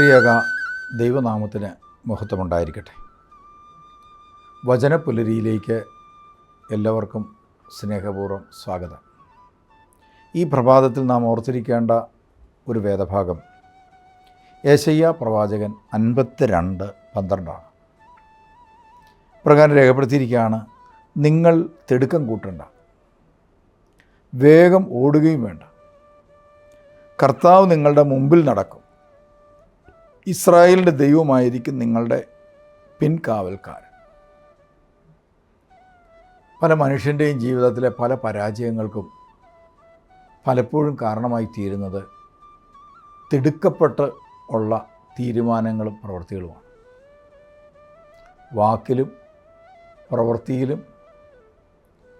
ത്രിയേക ദൈവനാമത്തിന് മഹത്വമുണ്ടായിരിക്കട്ടെ. വചനപുലരിയിലേക്ക് എല്ലാവർക്കും സ്നേഹപൂർവം സ്വാഗതം. ഈ പ്രഭാതത്തിൽ നാം ഓർത്തിരിക്കേണ്ട ഒരു വേദഭാഗം ഏശയ്യ പ്രവാചകൻ അൻപത്തിരണ്ട് പന്ത്രണ്ടാണ്. പ്രകാരം രേഖപ്പെടുത്തിയിരിക്കുകയാണ് നിങ്ങൾ തിടുക്കം കൂട്ടണ്ട വേഗം ഓടുകയും വേണ്ട. കർത്താവ് നിങ്ങളുടെ മുമ്പിൽ നടക്കും. ഇസ്രായേലിന്റെ ദൈവമായിരിക്കും നിങ്ങളുടെ പിൻകാവൽക്കാർ പല മനുഷ്യന്റെയും ജീവിതത്തിലെ പല പരാജയങ്ങൾക്കും പലപ്പോഴും കാരണമായി തീരുന്നത് തിടുക്കപ്പെട്ട് ഉള്ള തീരുമാനങ്ങളും പ്രവൃത്തികളുമാണ്. വാക്കിലും പ്രവൃത്തിയിലും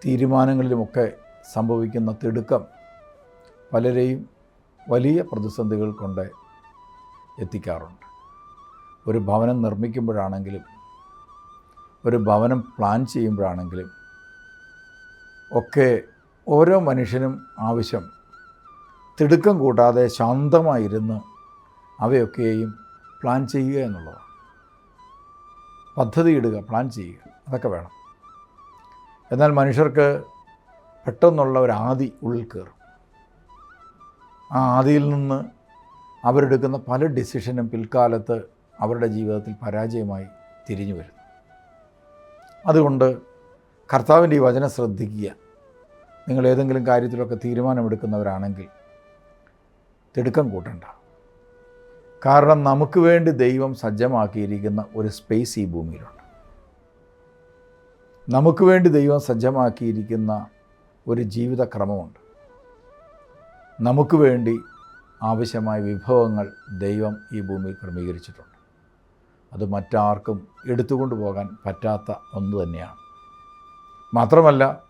തീരുമാനങ്ങളിലുമൊക്കെ സംഭവിക്കുന്ന തിടുക്കം പലരെയും വലിയ പ്രതിസന്ധികൾ കൊണ്ട് എത്തിക്കാറുണ്ട്. ഒരു ഭവനം നിർമ്മിക്കുമ്പോഴാണെങ്കിലും ഒരു ഭവനം പ്ലാൻ ചെയ്യുമ്പോഴാണെങ്കിലും ഒക്കെ ഓരോ മനുഷ്യനും ആവശ്യം തിടുക്കം കൂട്ടാതെ ശാന്തമായിരുന്ന് അവയൊക്കെയും പ്ലാൻ ചെയ്യുക എന്നുള്ളതാണ്. പദ്ധതി ഇടുക പ്ലാൻ ചെയ്യുക അതൊക്കെ വേണം. എന്നാൽ മനുഷ്യർക്ക് പെട്ടെന്നുള്ള ഒരു ആദി ഉള്ളിൽ കയറും. ആ ആദിയിൽ നിന്ന് അവരെടുക്കുന്ന പല ഡിസിഷനും പിൽക്കാലത്ത് അവരുടെ ജീവിതത്തിൽ പരാജയമായി തിരിഞ്ഞു വരുന്നു. അതുകൊണ്ട് കർത്താവിന്റെ ഈ വചനം ശ്രദ്ധിക്കുക. നിങ്ങൾ ഏതെങ്കിലും കാര്യത്തിലൊക്കെ തീരുമാനമെടുക്കുന്നവരാണെങ്കിൽ തിടുക്കം കൂട്ടണ്ട. കാരണം നമുക്ക് വേണ്ടി ദൈവം സജ്ജമാക്കിയിരിക്കുന്ന ഒരു സ്പേസ് ഈ ഭൂമിയിലുണ്ട്. നമുക്ക് വേണ്ടി ദൈവം സജ്ജമാക്കിയിരിക്കുന്ന ഒരു ജീവിതക്രമമുണ്ട്. നമുക്ക് വേണ്ടി ആവശ്യമായ വിഭവങ്ങൾ ദൈവം ഈ ഭൂമിയിൽ ക്രമീകരിച്ചിട്ടുണ്ട്. അത് മറ്റാർക്കും എടുത്തുകൊണ്ട് പോകാൻ പറ്റാത്ത ഒന്ന് തന്നെയാണ്. മാത്രമല്ല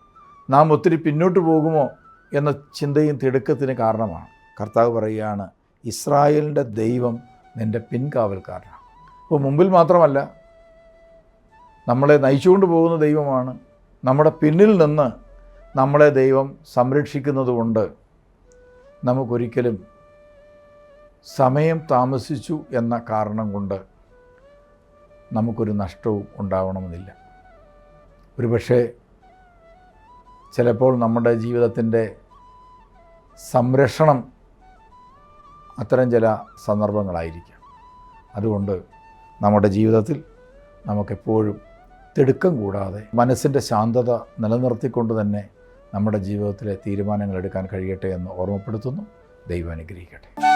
നാം ഒത്തിരി പിന്നോട്ട് പോകുമോ എന്ന ചിന്തയും തിടുക്കത്തിന് കാരണമാണ്. കർത്താവ് പറയുകയാണ് ഇസ്രായേലിന്റെ ദൈവം നിന്റെ പിൻകാവൽക്കാരനാണ്. അപ്പോൾ മുമ്പിൽ മാത്രമല്ല നമ്മളെ നയിച്ചുകൊണ്ട് പോകുന്ന ദൈവമാണ്. നമ്മുടെ പിന്നിൽ നിന്ന് നമ്മളെ ദൈവം സംരക്ഷിക്കുന്നത് കൊണ്ട് നമുക്കൊരിക്കലും സമയം താമസിച്ചു എന്ന കാരണം കൊണ്ട് നമുക്കൊരു നഷ്ടവും ഉണ്ടാവണമെന്നില്ല. ഒരുപക്ഷെ ചിലപ്പോൾ നമ്മുടെ ജീവിതത്തിന്റെ സംരക്ഷണം അത്തരം ചില സന്ദർഭങ്ങളായിരിക്കാം. അതുകൊണ്ട് നമ്മുടെ ജീവിതത്തിൽ നമുക്കെപ്പോഴും തിടുക്കം കൂടാതെ മനസ്സിന്റെ ശാന്തത നിലനിർത്തിക്കൊണ്ട് തന്നെ നമ്മുടെ ജീവിതത്തിലെ തീരുമാനങ്ങൾ എടുക്കാൻ കഴിയട്ടെ എന്ന് ഓർമ്മപ്പെടുത്തുന്നു. ദൈവം അനുഗ്രഹിക്കട്ടെ.